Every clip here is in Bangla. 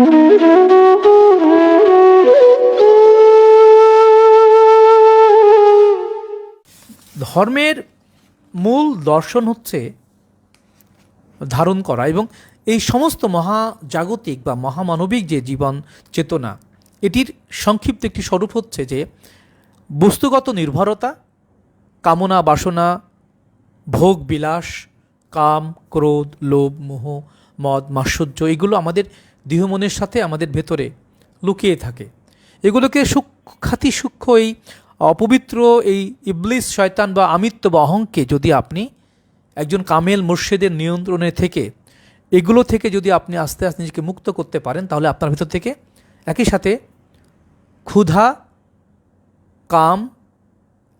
ধর্মের মূল দর্শন হচ্ছে ধারণ করা এবং এই সমস্ত মহাজাগতিক বা মহামানবিক যে জীবন চেতনা, এটির সংক্ষিপ্ত একটি স্বরূপ হচ্ছে যে বস্তুগত নির্ভরতা, কামনা, বাসনা, ভোগ, বিলাস, কাম, ক্রোধ, লোভ, মোহ, মদ, মাৎসর্য, এগুলো আমাদের দেহমনের সাথে আমাদের ভেতরে লুকিয়ে থাকে। এগুলোকে সূক্ষাতি সূক্ষ্ম এই অপবিত্র এই ইবলিস, শয়তান বা আমিত্ব বা অহংকে যদি আপনি একজন কামেল মুর্শেদের নিয়ন্ত্রণে থেকে, এগুলো থেকে যদি আপনি আস্তে আস্তে নিজেকে মুক্ত করতে পারেন, তাহলে আপনার ভিতর থেকে একই সাথে ক্ষুধা, কাম,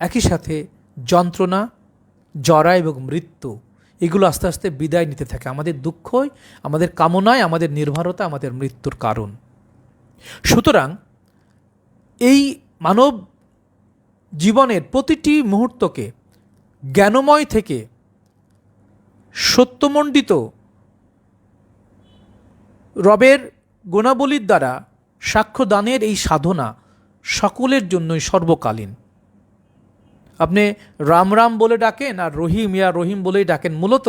একই সাথে যন্ত্রণা, জরা এবং মৃত্যু এগুলো আস্তে আস্তে বিদায় নিতে থাকে। আমাদের দুঃখই, আমাদের কামনায় আমাদের নির্ভরতা, আমাদের মৃত্যুর কারণ। সুতরাং এই মানব জীবনের প্রতিটি মুহূর্তকে জ্ঞানময় থেকে সত্যমণ্ডিত রবের গুণাবলীর দ্বারা সাক্ষ্যদানের এই সাধনা সকলের জন্যই সর্বকালীন। আপনি রাম রাম বলে ডাকেন আর রহিম, ইয়া রহিম বলেই ডাকেন, মূলত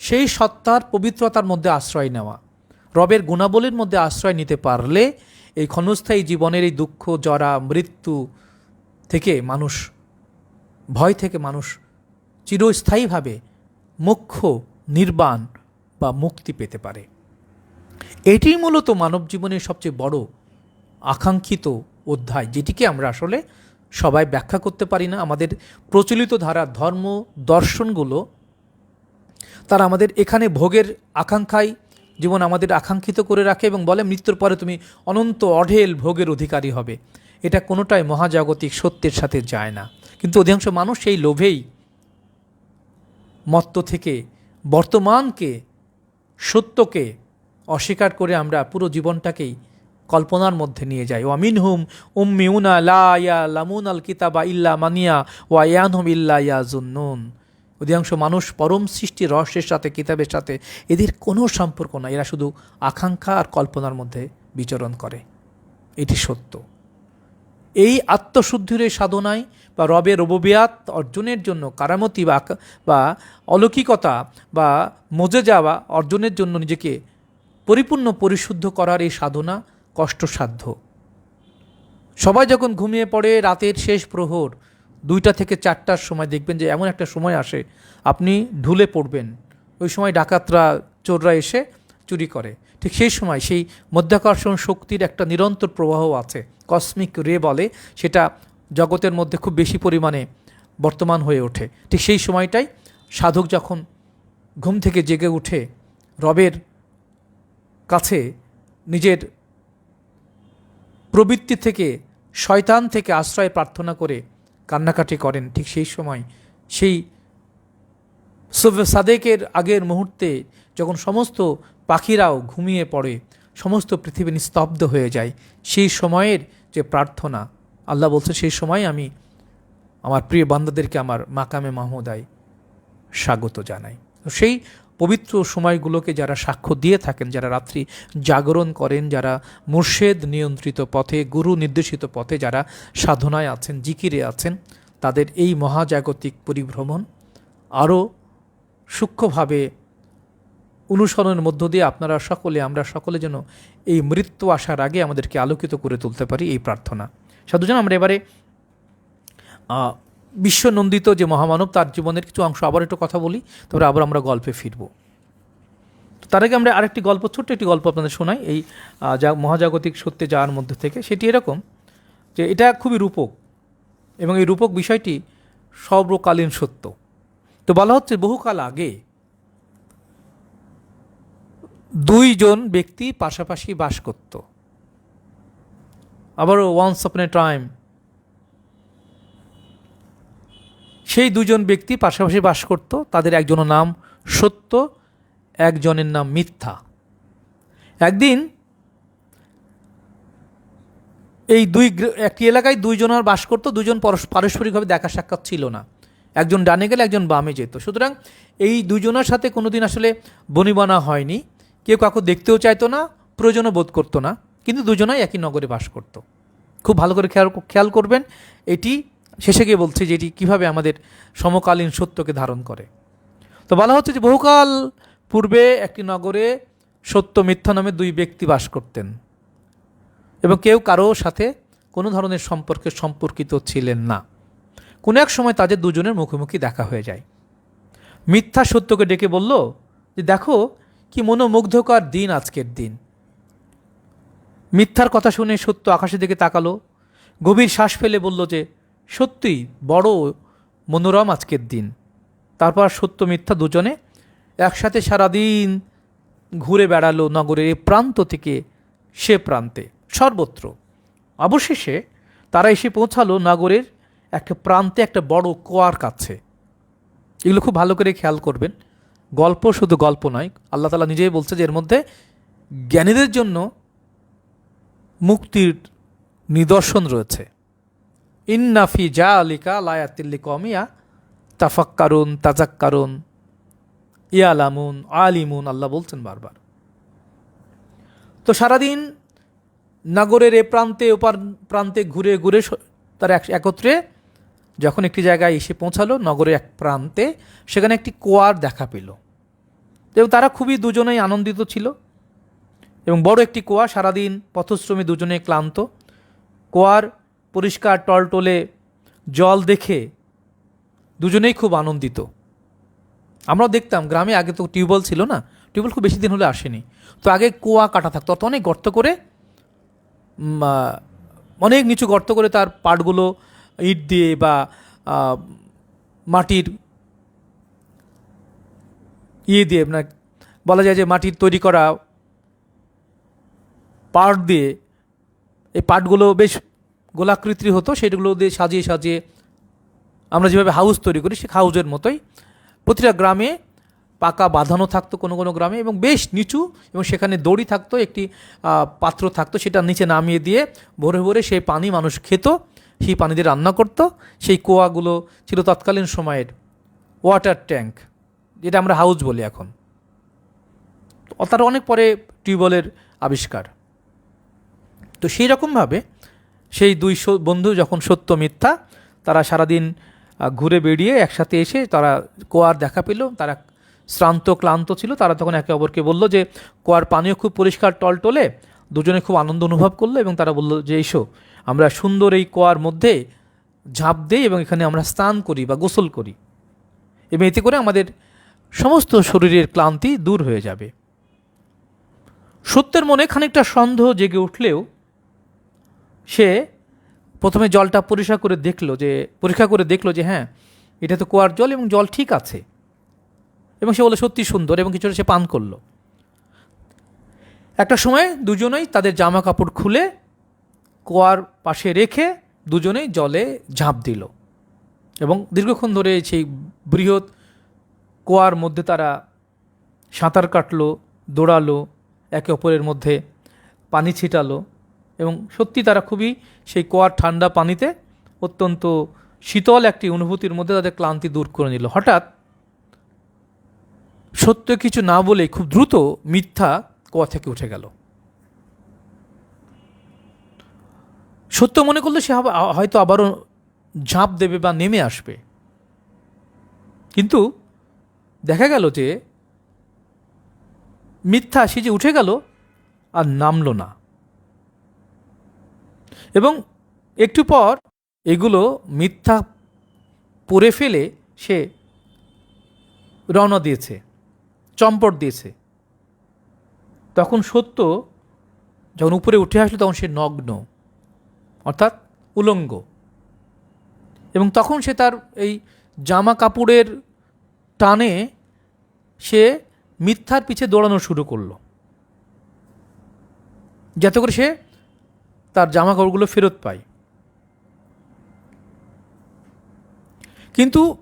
সেই সত্তার পবিত্রতার মধ্যে আশ্রয় নেওয়া। রবের গুণাবলীর মধ্যে আশ্রয় নিতে পারলে এই ক্ষণস্থায়ী জীবনের এই দুঃখ, জরা, মৃত্যু থেকে মানুষ, ভয় থেকে মানুষ চিরস্থায়ীভাবে মোক্ষ, নির্বাণ বা মুক্তি পেতে পারে। এটি মূলত মানব জীবনের সবচেয়ে বড় আকাঙ্ক্ষিত অধ্যায়, যেটিকে আমরা আসলে সবাই ব্যাখ্যা করতে পারি না। আমাদের প্রচলিত ধারা ধর্ম, দর্শনগুলো, তারা আমাদের এখানে ভোগের আকাঙ্ক্ষায় জীবন আমাদের আকাঙ্ক্ষিত করে রাখে এবং বলে, মৃত্যুর পরে তুমি অনন্ত অঢেল ভোগের অধিকারী হবে। এটা কোনোটাই মহাজাগতিক সত্যের সাথে যায় না। কিন্তু অধিকাংশ মানুষ সেই লোভেই মত্ত থেকে বর্তমানকে, সত্যকে অস্বীকার করে আমরা পুরো জীবনটাকেই কল্পনার মধ্যে নিয়ে যাই ওয়ামিন হুম উম্মিউনা লা ইয়া লামুন আল কিতাবা ইল্লা মানিয়া ওয়া ইয়ানহুম ইল্লা ইয়া জুন্নুন অধিকাংশ মানুষ পরম সৃষ্টি রহস্যের সাথে, কিতাবের সাথে এদের কোনো সম্পর্ক না এরা শুধু আকাঙ্ক্ষা আর কল্পনার মধ্যে বিচরণ করে। এটি সত্য। এই আত্মশুদ্ধির এই সাধনায় বা রবের রববিয়াত অর্জনের জন্য কারামতি বা বা অলৌকিকতা বা মজে যাওয়া অর্জনের জন্য নিজেকে পরিপূর্ণ, পরিশুদ্ধ করার এই সাধনা কষ্টসাধ্য। সবাই যখন ঘুমিয়ে পড়ে, রাতের শেষ প্রহর, দুইটা থেকে চারটার সময় দেখবেন যে এমন একটা সময় আসে, আপনি ঢুলে পড়বেন। ওই সময় ডাকাতরা, চোররা এসে চুরি করে। ঠিক সেই সময় সেই মধ্যাকর্ষণ শক্তির একটা নিরন্তর প্রবাহ আছে, কসমিক রে বলে, সেটা জগতের মধ্যে খুব বেশি পরিমাণে বর্তমান হয়ে ওঠে। ঠিক সেই সময়টাই সাধক যখন ঘুম থেকে জেগে উঠে, রবের কাছে নিজের প্রবৃত্তি থেকে, শয়তান থেকে আশ্রয় প্রার্থনা করে কান্নাকাটি করেন। ঠিক সেই সময় সেই সাদেকের আগের মুহূর্তে যখন সমস্ত পাখিরাও ঘুমিয়ে পড়ে, সমস্ত পৃথিবী নিস্তব্ধ হয়ে যায়, সেই সময়ের যে প্রার্থনা, আল্লাহ বলছে, সেই সময় আমি আমার প্রিয় বান্দাদেরকে আমার মাকামে মাহমুদায় স্বাগত জানাই। সেই পবিত্র সময়গুলোকে যারা সাক্ষ্য দিয়ে থাকেন, যারা রাত্রি জাগরণ করেন, যারা মুর্শেদ নিয়ন্ত্রিত পথে, গুরু নির্দেশিত পথে যারা সাধনায় আছেন, জিকিরে আছেন, তাদের এই মহাজাগতিক পরিভ্রমণ আরও সূক্ষ্মভাবে অনুসরণের মধ্য দিয়ে আপনারা সকলে, আমরা সকলে যেন এই মৃত্যু আসার আগে আমাদেরকে আলোকিত করে তুলতে পারি এই প্রার্থনা। সাধুজন, আমরা এবারে বিশ্বনন্দিত যে মহামানব, তার জীবনের কিছু অংশ আবার একটু কথা বলি তারপরে আবার আমরা গল্পে ফিরব। তার আগে আমরা আরেকটি গল্প, ছোট্ট একটি গল্প আপনাদের শোনাই। এই যা মহাজাগতিক সত্যে যাওয়ার মধ্যে থেকে, সেটি এরকম যে এটা খুবই রূপক এবং এই রূপক বিষয়টি সর্বকালীন সত্য। তো বলা হচ্ছে বহুকাল আগে দুইজন ব্যক্তি পাশাপাশি বাস করত। আবারও ওয়ান্স অপন এ টাইম সেই দুজন ব্যক্তি পাশাপাশি বাস করত, তাদের একজনের নাম সত্য, একজনের নাম মিথ্যা। একদিন এই দুই একটি এলাকায় দুইজনের বাস করতো, দুজন পারস্পরিকভাবে দেখা সাক্ষাৎ ছিল না। একজন ডানে গেলে, একজন বামে যেত। সুতরাং এই দুজনের সাথে কোনো দিন আসলে বনিবনা হয়নি। কেউ কাউকে দেখতেও চাইতো না, প্রয়োজনও বোধ করতো না। কিন্তু দুজনাই একই নগরে বাস করত। খুব ভালো করে খেয়াল খেয়াল করবেন, এটি শেষে গিয়ে বলছে যে এটি কীভাবে আমাদের সমকালীন সত্যকে ধারণ করে। তো বলা হচ্ছে যে বহুকাল পূর্বে একটি নগরে সত্য মিথ্যা নামে দুই ব্যক্তি বাস করতেন এবং কেউ কারও সাথে কোনো ধরনের সম্পর্কে সম্পর্কিত ছিলেন না। কোনো এক সময় তাদের দুজনের মুখোমুখি দেখা হয়ে যায়। মিথ্যা সত্যকে ডেকে বলল যে দেখো কি মনোমুগ্ধকর দিন আজকের দিন। মিথ্যার কথা শুনে সত্য আকাশের দিকে তাকালো, গভীর শ্বাস ফেলে বলল যে সত্যিই বড় মনোরম আজকের দিন। তারপর সত্য মিথ্যা দুজনে একসাথে সারাদিন ঘুরে বেড়ালো নগরের এ প্রান্ত থেকে সে প্রান্তে। সর্বত্র। অবশেষে তারা এসে পৌঁছালো নগরের একটা প্রান্তে একটা বড় কোয়ার কাছে। এগুলো খুব ভালো করে খেয়াল করবেন। গল্প শুধু গল্প নয়, আল্লাহ তালা নিজেই বলছে যে এর মধ্যে জ্ঞানীদের জন্য মুক্তির নিদর্শন রয়েছে। ইন্নাফি জা আলিকা লায়াতিল্লি কমিয়া তাফাক্কারুন তাজাক্কারুন ইয়ালামুন, আলিমুন, আল্লাহ বলছেন বারবার। তো সারাদিন নগরের এ প্রান্তে ওপার প্রান্তে ঘুরে ঘুরে তারা এক- একত্রে যখন একটি জায়গায় এসে পৌঁছালো, নগরের এক প্রান্তে, সেখানে একটি কোয়ার দেখা পেল। এবং তারা খুবই দুজনেই আনন্দিত ছিল। এবং বড় একটি কুয়া, সারাদিন পথশ্রমী দুজনে ক্লান্ত। কুয়ার পরিষ্কার টলটলে জল দেখে দুজনেই খুব আনন্দিত। আমরাও দেখতাম, গ্রামে আগে তো টিউবওয়েল ছিল না, টিউবওয়েল খুব বেশি দিন হলে আসেনি। তো আগে কুয়া কাটা থাকতো অত অনেক গর্ত করে অনেক নিচু গর্ত করে তার পাটগুলো ইট দিয়ে বা মাটির ইয়ে দিয়ে মানে বলা যায় যে মাটির তৈরি করা পাট দিয়ে, এই পাটগুলো বেশ গোলাকৃতির হতো, সেগুলো দিয়ে সাজিয়ে সাজিয়ে আমরা যেভাবে হাউস তৈরি করি, সে হাউজের মতোই। প্রতিটা গ্রামে পাকা বাঁধানো থাকতো কোনো কোনো গ্রামে এবং বেশ নিচু এবং সেখানে দড়ি থাকতো, একটি পাত্র থাকতো, সেটা নিচে নামিয়ে দিয়ে ভোরে ভোরে সেই পানি মানুষ খেত, সেই পানি দিয়ে রান্না করত। সেই কুয়াগুলো ছিল তৎকালীন সময়ের ওয়াটার ট্যাঙ্ক যেটা আমরা হাউস বলি এখন। তার অনেক পরে টিউবওয়েলের আবিষ্কার। তো সেই রকমভাবে সেই দুই বন্ধু যখন সত্য মিথ্যা, তারা সারাদিন ঘুরে বেরিয়ে একসাথে এসে তারা কোয়ার দেখা পেল। তারা শ্রান্ত, ক্লান্ত ছিল। তারা তখন একে অপরকে বলল যে, কোয়ার পানীয় খুব পরিষ্কার, টলটলে। দুজনে খুব আনন্দ অনুভব করল এবং তারা বলল যে, এসো, আমরা সুন্দর এই কোয়ার মধ্যে ঝাঁপ দিই এবং এখানে আমরা স্নান করি বা গোসল করি। এবং এতে করে আমাদের সমস্ত শরীরের ক্লান্তি দূর হয়ে যাবে। সত্যের মনে খানিকটা সন্দেহ জেগে উঠলেও সে প্রথমে জলটা পরিষ্কার করে দেখল যে পরীক্ষা করে দেখল যে হ্যাঁ এটা তো কুয়ার জল এবং জল ঠিক আছে। এবং সে বলে সত্যি সুন্দর, এবং কিছুটা সে পান করল। একটা সময় দুজনেই তাদের জামা কাপড় খুলে কুয়ার পাশে রেখে দুজনেই জলে ঝাঁপ দিল। এবং দীর্ঘক্ষণ ধরে সেই বৃহৎ কুয়ার মধ্যে তারা সাঁতার কাটলো, দৌড়ালো, একে অপরের মধ্যে পানি ছিটালো। এবং সত্যি তারা খুবই সেই কুয়ার ঠান্ডা পানিতে অত্যন্ত শীতল একটি অনুভূতির মধ্যে তাদের ক্লান্তি দূর করে নিল। হঠাৎ সত্য কিছু না বলে খুব দ্রুত মিথ্যা কুয়া থেকে উঠে গেল। সত্য মনে করলে সে হয়তো আবারও ঝাঁপ দেবে বা নেমে আসবে। কিন্তু দেখা গেল যে মিথ্যা সে যে উঠে গেল আর নামলো না। এবং একটু পর এগুলো মিথ্যা পরে ফেলে সে রওনা দিয়েছে, চম্পট দিয়েছে। তখন সত্য যখন উপরে উঠে আসলো তখন সে নগ্ন, অর্থাৎ উলঙ্গ। এবং তখন সে তার এই জামা কাপড়ের টানে সে মিথ্যার পিছে দৌড়ানো শুরু করল। যাতে করে সে তার জামা কাপড়গুলো ফেরত পায় কিন্তু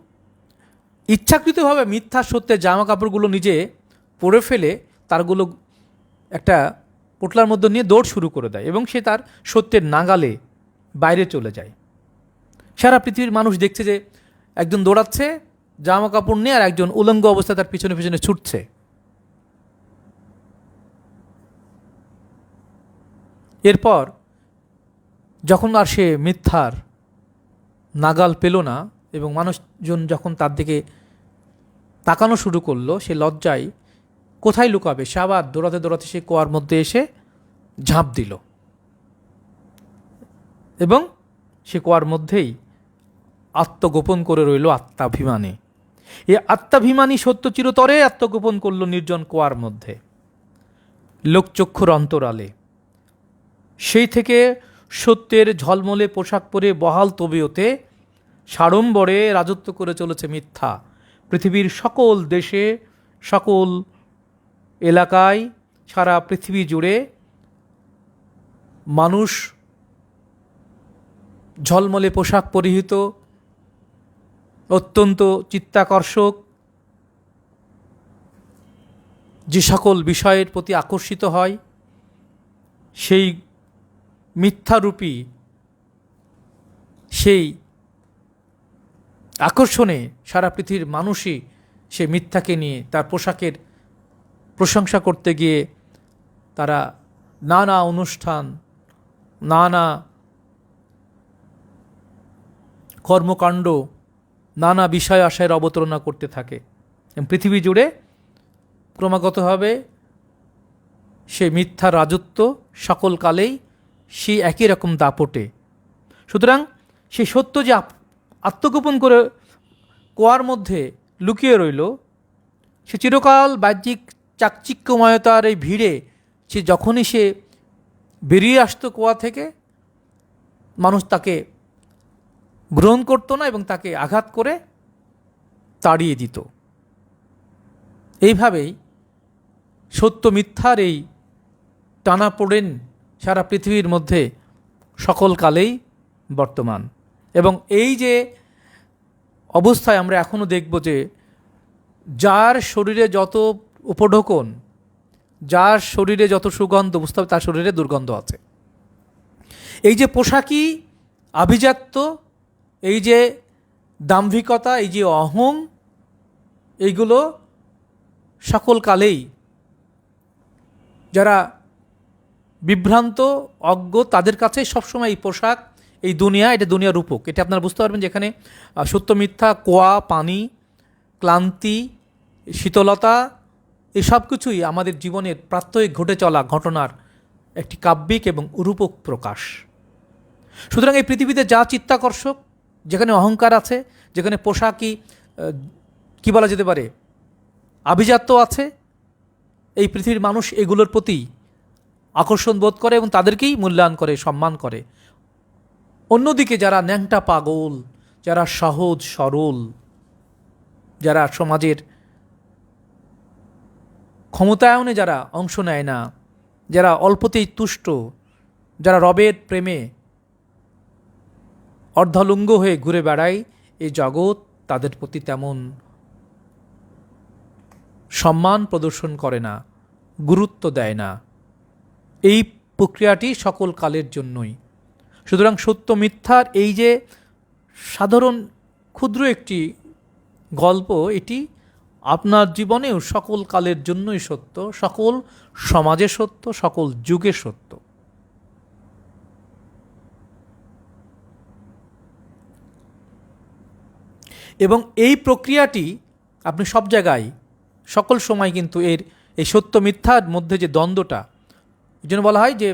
ইচ্ছাকৃতভাবে মিথ্যা সত্যের জামা কাপড়গুলো নিজে পরে ফেলে তারগুলো একটা পোটলার মধ্যে নিয়ে দৌড় শুরু করে দেয় এবং সে তার সত্যের নাগালে বাইরে চলে যায়। সারা পৃথিবীর মানুষ দেখছে যে একজন দৌড়াচ্ছে জামা কাপড় নিয়ে আর একজন উলঙ্গ অবস্থায় তার পিছনে পিছনে ছুটছে। এরপর যখন আর সে মিথ্যার নাগাল পেল না এবং মানুষজন যখন তার দিকে তাকানো শুরু করল, সে লজ্জায় কোথায় লুকাবে? সে আবার দৌড়াতে দৌড়াতে সে কুয়ার মধ্যে এসে ঝাঁপ দিল। এবং সে কুয়ার মধ্যেই আত্মগোপন করে রইল আত্মাভিমানে। এ আত্মাভিমানী সত্য চিরতরে আত্মগোপন করল নির্জন কুয়ার মধ্যে। লোকচক্ষুর অন্তরালে। সেই থেকে সত্যের ঝলমলে পোশাক পরে বহাল তবিয়তে সাড়ম্বরে রাজত্ব করে চলেছে মিথ্যা। পৃথিবীর সকল দেশে, সকল এলাকায়, সারা পৃথিবী জুড়ে মানুষ ঝলমলে পোশাক পরিহিত, অত্যন্ত চিত্তাকর্ষক। যে সকল বিষয়ের প্রতি আকর্ষিত হয়, সেই মিথ্যারূপী সেই আকর্ষণে সারা পৃথিবীর মানুষই সে মিথ্যাকে নিয়ে তার পোশাকের প্রশংসা করতে গিয়ে তারা নানা অনুষ্ঠান, নানা কর্মকাণ্ড, নানা বিষয় আশয়ের অবতারণা করতে থাকে। পৃথিবী জুড়ে ক্রমাগতভাবে সে মিথ্যা রাজত্ব সকল কালেই সেই একই রকম দাপটে। সুতরাং সেই সত্য যে আত্মগোপন করে কোয়ার মধ্যে লুকিয়ে রইল, সে চিরকাল বাহ্যিক চাকচিক্যময়তার এই ভিড়ে সে যখনই সে বেরিয়ে আসতো কোয়া থেকে, মানুষ তাকে গ্রহণ করতো না এবং তাকে আঘাত করে তাড়িয়ে দিত। এইভাবেই সত্য মিথ্যার এই টানা পড়েন সারা পৃথিবীর মধ্যে সকল কালেই বর্তমান। এবং এই যে অবস্থায় আমরা এখনও দেখব যে যার শরীরে যত উপঢোকন, যার শরীরে যত সুগন্ধ, বুঝতে হবে তার শরীরে দুর্গন্ধ আছে। এই যে পোশাকি আভিজাত্য, এই যে দাম্ভিকতা, এই যে অহং, এইগুলো সকল কালেই যারা বিভ্রান্ত, অজ্ঞ, তাদের কাছে সবসময় এই পোশাক, এই দুনিয়া, এটা দুনিয়া রূপক। এটা আপনারা বুঝতে পারবেন যেখানে সত্য মিথ্যা, কোয়া, পানি, ক্লান্তি, শীতলতা, এই সব কিছুই আমাদের জীবনের প্রাত্যহিক ঘটে চলা ঘটনার একটি কাব্যিক এবং রূপক প্রকাশ। সুতরাং এই পৃথিবীতে যা চিত্তাকর্ষক, যেখানে অহংকার আছে, যেখানে পোশাকই কি বলা যেতে পারে, আভিজাত্য আছে, এই পৃথিবীর মানুষ এগুলোর প্রতি আকর্ষণ বোধ করে এবং তাদেরকেই মূল্যায়ন করে, সম্মান করে। অন্যদিকে যারা ন্যাংটা পাগল, যারা সহজ সরল, যারা সমাজের ক্ষমতায়নে যারা অংশ নেয় না, যারা অল্পতেই তুষ্ট, যারা রবের প্রেমে অর্ধালুঙ্গ হয়ে ঘুরে বেড়ায়, এই জগৎ তাদের প্রতি তেমন সম্মান প্রদর্শন করে না, গুরুত্ব দেয় না। এই প্রক্রিয়াটি সকল কালের জন্যই। সুতরাং সত্য মিথ্যার এই যে সাধারণ ক্ষুদ্র একটি গল্প, এটি আপনার জীবনেও সকল কালের জন্যই সত্য, সকল সমাজে সত্য, সকল যুগে সত্য। এবং এই প্রক্রিয়াটি আপনি সব জায়গায়, সকল সময় কিন্তু এর, এই সত্য মিথ্যার মধ্যে যে দ্বন্দ্বটা এই জন্য বলা হয় যে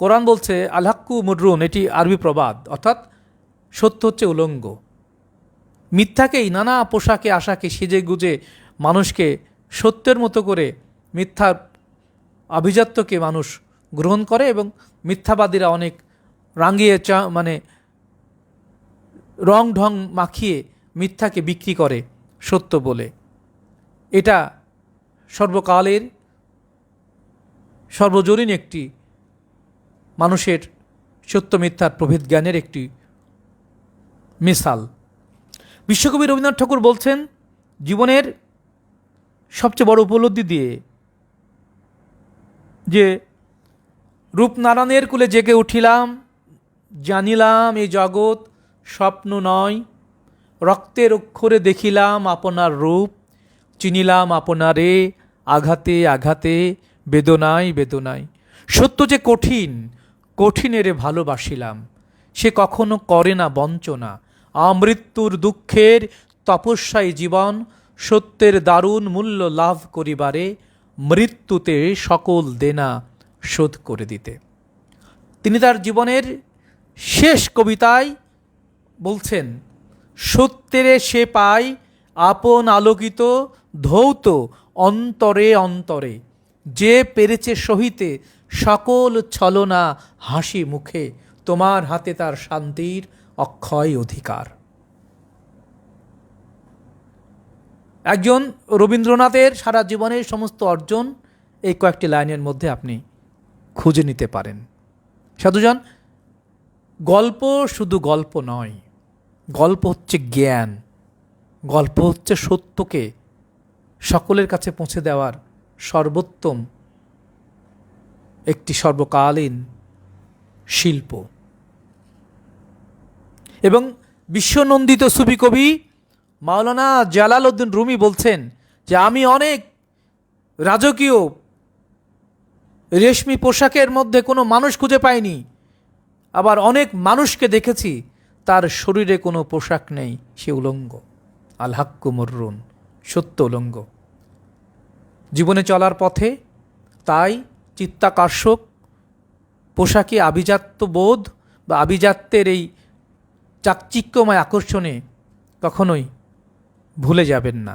কোরআন বলছে, আলহাক্কু মুডরুন এটি আরবি প্রবাদ, অর্থাৎ সত্য হচ্ছে উলঙ্গ। মিথ্যাকেই, নানা পোশাকে, আশাকে সেজে গুজে মানুষকে সত্যের মতো করে মিথ্যার আভিজাত্যকে মানুষ গ্রহণ করে এবং মিথ্যাবাদীরা অনেক রাঙিয়ে চা মানে রং ঢং মাখিয়ে মিথ্যাকে বিক্রি করে সত্য বলে। এটা সর্বকালের সর্বজনীন একটি মানুষের সত্য মিথ্যার প্রভেদ জ্ঞানের একটি মিসাল। বিশ্বকবি রবীন্দ্রনাথ ঠাকুর বলছেন, জীবনের সবচেয়ে বড় উপলব্ধি দিয়ে যে রূপনারায়ণের কুলে জেগে উঠিলাম, জানিলাম এই জগৎ স্বপ্ন নয়, রক্তের অক্ষরে দেখিলাম আপনার রূপ, চিনিলাম আপনারে আঘাতে আঘাতে বেদনায় বেদনায় সত্য যে কঠিন, কঠিনেরে ভালোবাসিলাম। সে কখনো করে না বঞ্চনা। আমৃত্যুর দুঃখের তপস্যায় জীবন, সত্যের দারুণ মূল্য লাভ করিবারে মৃত্যুতে সকল দেনা শোধ করে দিতে। তিনি তার জীবনের শেষ কবিতায় বলছেন, সত্যেরে সে পায় আপন আলোকিত ধৌত অন্তরে অন্তরে। যে পেরেছে সহিতে সকল ছলনা হাসি মুখে, তোমার হাতে তার শান্তির অক্ষয় অধিকার। একজন রবীন্দ্রনাথের সারা জীবনের সমস্ত অর্জন এই কয়েকটি লাইনের মধ্যে আপনি খুঁজে নিতে পারেন। সাধুজন, গল্প শুধু গল্প নয়, গল্প হচ্ছে জ্ঞান, গল্প হচ্ছে সত্যকে সকলের কাছে পৌঁছে দেওয়ার সর্বোত্তম, একটি সর্বকালীন শিল্প। এবং বিশ্বনন্দিত সুফি কবি মাওলানা জালাল উদ্দিন রুমি বলছেন যে, আমি অনেক রাজকীয় রেশমি পোশাকের মধ্যে কোনো মানুষ খুঁজে পাইনি, আবার অনেক মানুষকে দেখেছি, তার শরীরে কোনো পোশাক নেই, সে উলঙ্গ। আল হাক্কু মর্রুন, সত্য উলঙ্গ। জীবনে চলার পথে, তাই চিত্তাকর্ষক, পোশাকে আভিজাত্য বোধ বা আভিজাত্যের এই চাকচিক্যময় আকর্ষণে কখনোই ভুলে যাবেন না।